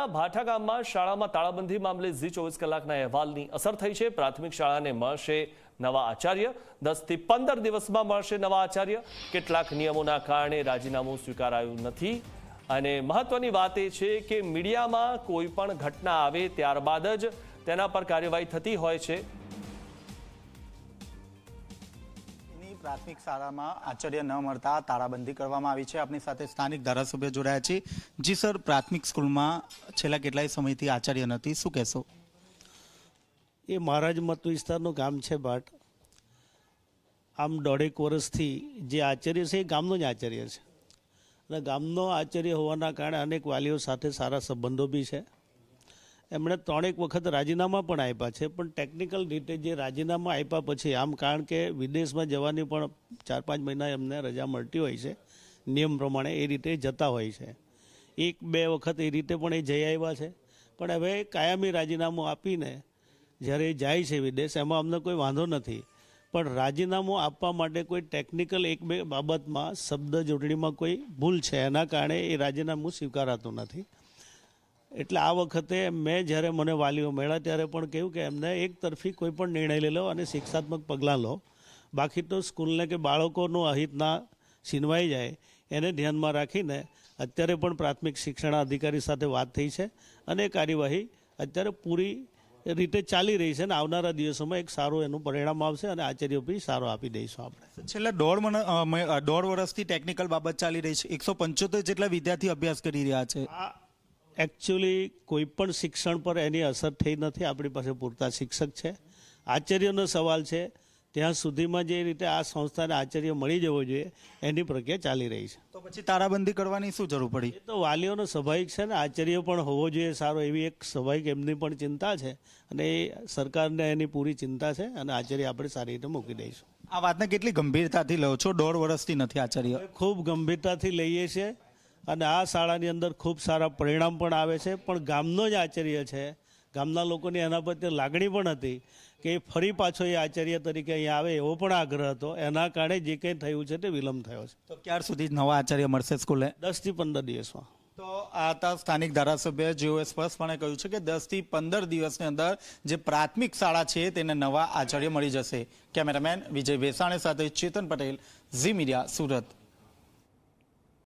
સુરતના ભાઠા ગામમાં શાળામાં તાળાબંધી મામલે ઝી ચોવીસ કલાકના અહેવાલની અસર થઈ છે. પ્રાથમિક શાળાને મળશે નવા આચાર્ય. દસથી પંદર દિવસમાં મળશે નવા આચાર્ય. કેટલાક નિયમોના કારણે રાજીનામું સ્વીકારાયું નથી. અને મહત્વની વાત એ છે કે મીડિયામાં કોઈ પણ ઘટના આવે ત્યારબાદ જ તેના પર કાર્યવાહી થતી હોય છે. પ્રાથમિક શાળામાં આચાર્ય ન મળતા તાળાબંધી કરવામાં આવી છે. આપણી સાથે સ્થાનિક ધારાસભ્ય જોડાયા છે. જી સર, પ્રાથમિક સ્કૂલમાં છેલ્લા કેટલાય સમયથી આચાર્ય નથી. શું કહેશો? એ મહારાજ મત વિસ્તારનું ગામ છે ભટ આમ દોઢેક વર્ષથી જે આચાર્ય છે એ ગામનો જ આચાર્ય છે. અને ગામનો આચાર્ય હોવાના કારણે અનેક વાલીઓ સાથે સારા સંબંધો બી છે. એમણે ત્રણેક વખત રાજીનામા પણ આપ્યા છે, પણ ટેકનિકલ રીતે જે રાજીનામા આપ્યા પછી, આમ કારણ કે વિદેશમાં જવાની પણ ચાર પાંચ મહિના એમને રજા મળતી હોય છે, નિયમ પ્રમાણે એ રીતે જતા હોય છે. એક, બે વખત એ રીતે પણ એ જઈ આવ્યા છે. પણ હવે કાયમી રાજીનામું આપીને જ્યારે જાય છે વિદેશ, એમાં અમને કોઈ વાંધો નથી. પણ રાજીનામું આપવા માટે કોઈ ટેકનિકલ એક, બે બાબતમાં શબ્દ જોડણીમાં કોઈ ભૂલ છે, એના કારણે એ રાજીનામું સ્વીકારાતું નથી. એટલે આ વખતે મેં જ્યારે મને વાલીઓ મળ્યા ત્યારે પણ કહ્યું કે એમને એક તરફી કોઈ પણ નિર્ણય લઈ લો અને શિક્ષાત્મક પગલાં લો. બાકી તો સ્કૂલને કે બાળકોનું અહિત ના છીનવાઈ જાય એને ધ્યાનમાં રાખીને અત્યારે પણ પ્રાથમિક શિક્ષણ અધિકારી સાથે વાત થઈ છે અને એ કાર્યવાહી અત્યારે પૂરી રીતે ચાલી રહી છે અને આવનારા દિવસોમાં એક સારું એનું પરિણામ આવશે અને આચાર્ય બી સારો આપી દઈશું આપણે. છેલ્લા દોઢ દોઢ વર્ષથી ટેકનિકલ બાબત ચાલી રહી છે. એકસો પંચોતેર જેટલા વિદ્યાર્થી અભ્યાસ કરી રહ્યા છે. એકચ્યુઅલી કોઈ પણ શિક્ષણ પર એની અસર થઈ નથી. આપણી પાસે પૂરતા શિક્ષક છે. આચાર્યનો સવાલ છે ત્યાં સુધીમાં જે રીતે આ સંસ્થાને આચાર્ય મળી જવો જોઈએ એની પ્રક્રિયા ચાલી રહી છે. તો પછી તારાબંધી કરવાની શું જરૂર પડી? એ તો વાલીઓનો સ્વાભાવિક છે ને આચાર્ય પણ હોવો જોઈએ સારો એવી એક સ્વાભાવિક એમની પણ ચિંતા છે અને એ સરકારને એની પૂરી ચિંતા છે અને આચાર્ય આપણે સારી રીતે મૂકી દઈશું. આ વાતને કેટલી ગંભીરતાથી લો છો? દોઢ વર્ષથી નથી આચાર્ય. ખૂબ ગંભીરતાથી લઈએ છીએ. અને આ શાળાની અંદર ખૂબ સારા પરિણામ પણ આવે છે પણ ગામનો જ આચાર્ય છે. ગામના લોકોની એના પ્રત્યે લાગણી પણ હતી કે ફરી પાછો એ આચાર્ય તરીકે અહીંયા આવે એવો પણ આગ્રહ હતો. એના કારણે જે કંઈ થયું છે તે વિલંબ થયો છે. તો ક્યાર સુધી નવા આચાર્ય મળશે સ્કૂલે? દસથી પંદર દિવસમાં. તો આ હતા સ્થાનિક ધારાસભ્ય જેઓએ સ્પષ્ટપણે કહ્યું છે કે દસથી પંદર દિવસની અંદર જે પ્રાથમિક શાળા છે તેને નવા આચાર્ય મળી જશે. કેમેરામેન વિજય ભેસાણે સાથે ચેતન પટેલ ઝી મીડિયા સુરત.